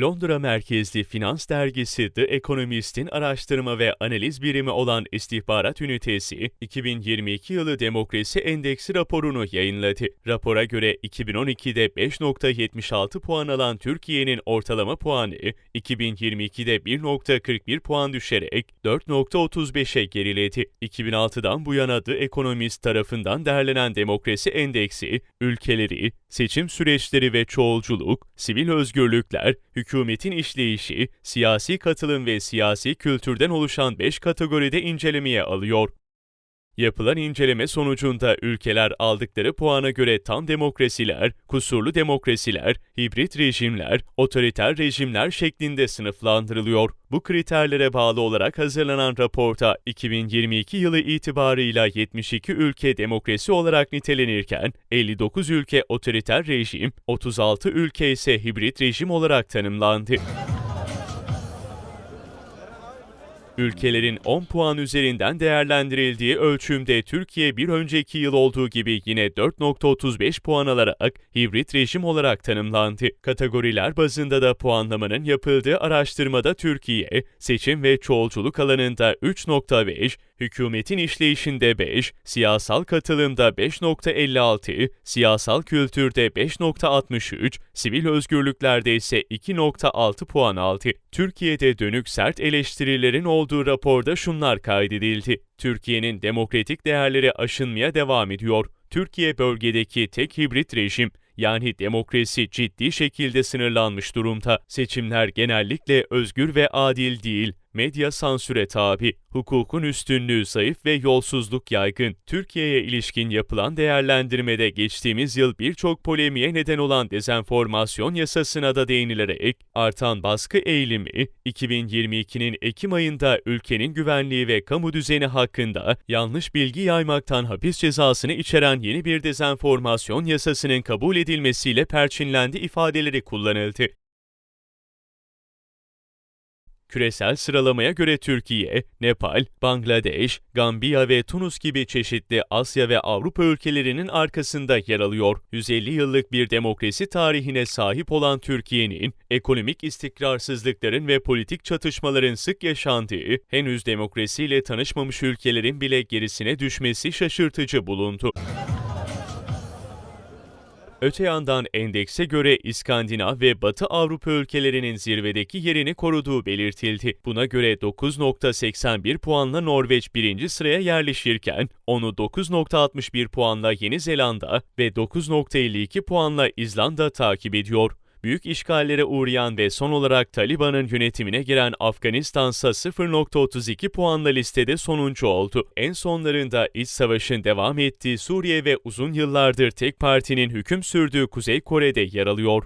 Londra merkezli finans dergisi The Economist'in araştırma ve analiz birimi olan istihbarat ünitesi, 2022 yılı demokrasi endeksi raporunu yayınladı. Rapora göre 2012'de 5.76 puan alan Türkiye'nin ortalama puanı, 2022'de 1.41 puan düşerek 4.35'e geriledi. 2006'dan bu yana The Economist tarafından derlenen demokrasi endeksi, ülkeleri, seçim süreçleri ve çoğulculuk, sivil özgürlükler, hükümetin işleyişi, siyasi katılım ve siyasi kültürden oluşan 5 kategoride incelemeye alıyor. Yapılan inceleme sonucunda ülkeler aldıkları puana göre tam demokrasiler, kusurlu demokrasiler, hibrit rejimler, otoriter rejimler şeklinde sınıflandırılıyor. Bu kriterlere bağlı olarak hazırlanan raporta 2022 yılı itibarıyla 72 ülke demokrasi olarak nitelenirken 59 ülke otoriter rejim, 36 ülke ise hibrit rejim olarak tanımlandı. Ülkelerin 10 puan üzerinden değerlendirildiği ölçümde Türkiye bir önceki yıl olduğu gibi yine 4.35 puan alarak hibrit rejim olarak tanımlandı. Kategoriler bazında da puanlamanın yapıldığı araştırmada Türkiye, seçim ve çoğulculuk alanında 3.5, hükümetin işleyişinde 5, siyasal katılımda 5.56, siyasal kültürde 5.63, sivil özgürlüklerde ise 2.6 puan aldı. Türkiye'de dönük sert eleştirilerin olduğu raporda şunlar kaydedildi. Türkiye'nin demokratik değerleri aşınmaya devam ediyor. Türkiye bölgedeki tek hibrit rejim, yani demokrasi ciddi şekilde sınırlanmış durumda. Seçimler genellikle özgür ve adil değil. Medya sansüre tabi, hukukun üstünlüğü zayıf ve yolsuzluk yaygın. Türkiye'ye ilişkin yapılan değerlendirmede geçtiğimiz yıl birçok polemiğe neden olan dezenformasyon yasasına da değinilerek artan baskı eğilimi, 2022'nin Ekim ayında ülkenin güvenliği ve kamu düzeni hakkında yanlış bilgi yaymaktan hapis cezasını içeren yeni bir dezenformasyon yasasının kabul edilmesiyle perçinlendi ifadeleri kullanıldı. Küresel sıralamaya göre Türkiye, Nepal, Bangladeş, Gambiya ve Tunus gibi çeşitli Asya ve Avrupa ülkelerinin arkasında yer alıyor. 150 yıllık bir demokrasi tarihine sahip olan Türkiye'nin ekonomik istikrarsızlıkların ve politik çatışmaların sık yaşandığı, henüz demokrasiyle tanışmamış ülkelerin bile gerisine düşmesi şaşırtıcı bulundu. Öte yandan endekse göre İskandinav ve Batı Avrupa ülkelerinin zirvedeki yerini koruduğu belirtildi. Buna göre 9.81 puanla Norveç birinci sıraya yerleşirken onu 9.61 puanla Yeni Zelanda ve 9.52 puanla İzlanda takip ediyor. Büyük işgallere uğrayan ve son olarak Taliban'ın yönetimine giren Afganistan ise 0.32 puanla listede sonuncu oldu. En sonlarında iç savaşın devam ettiği Suriye ve uzun yıllardır tek partinin hüküm sürdüğü Kuzey Kore'de yer alıyor.